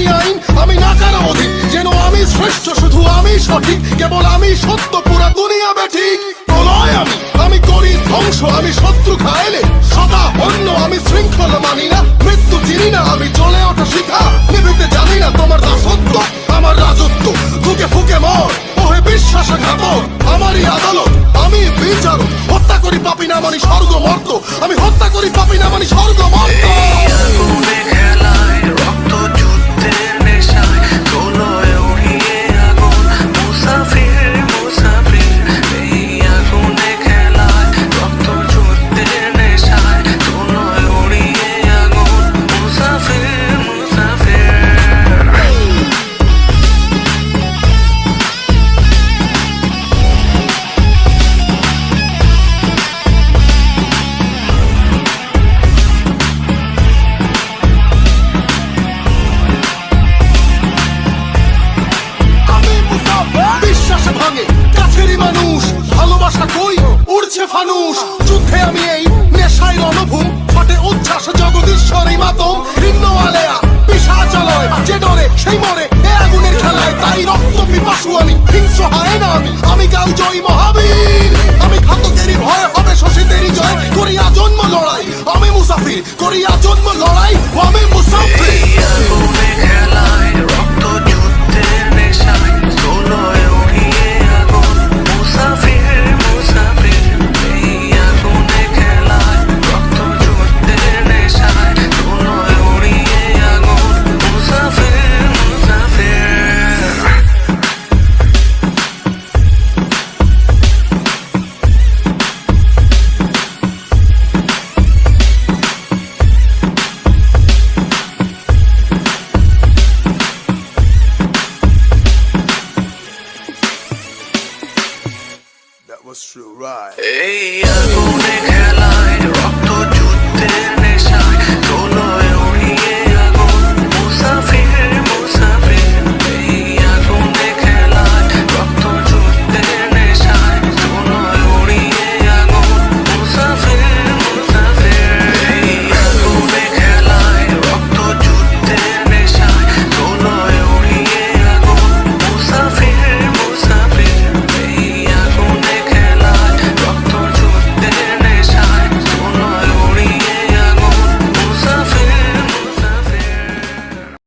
আমি আইন, আমি না কারও অধীন যেন আমি শ্রেষ্ঠ, শুধু আমি সঠিক, কেবল আমি সত্য, পুরা দুনিয়া বেঠিক প্রলয় আমি আমি করি ধ্বংস, আমি শত্রু খাইলে সদা অন্য, আমি শৃঙ্খলা মানি না। মৃত্যু চিনি না, আমি চলে ওঠা শিখা। নিভিতে জানি না তোমার দাসত্ব, আমার রাজত্ব। ফুকে ফুকে মর ওহে বিশ্বাসঘাতক, আমারই আদালত। আমি বিচারক, হত্যা করি পাপি না মানি স্বর্গ মর্ত আমি হত্যা করি পাপি না মানি স্বর্গ মর্ত ভালোবাসা কই? উড়ছে ফানুষ। যুদ্ধে আমি এই নেশায় রণভূম। ফটে উচ্ছ্বাস জগদীশ্বরী মাতম। ভিন্ন আলেয়া পিসাচালয় যে ডরে, সেই মরে। এ আগুনের খেলায় তাই রক্ত পিপাসু আমি। হিংস্র হয় না আমি। আমি গাও জয় মহাবীর। আমি ঘাতকেরই ভয়, হবে শশীদেরই জয়। করিয়া জন্ম লড়াই, আমি মুসাফির। করিয়া জন্ম লড়াই আমি মুসাফির। was true, right? Hey,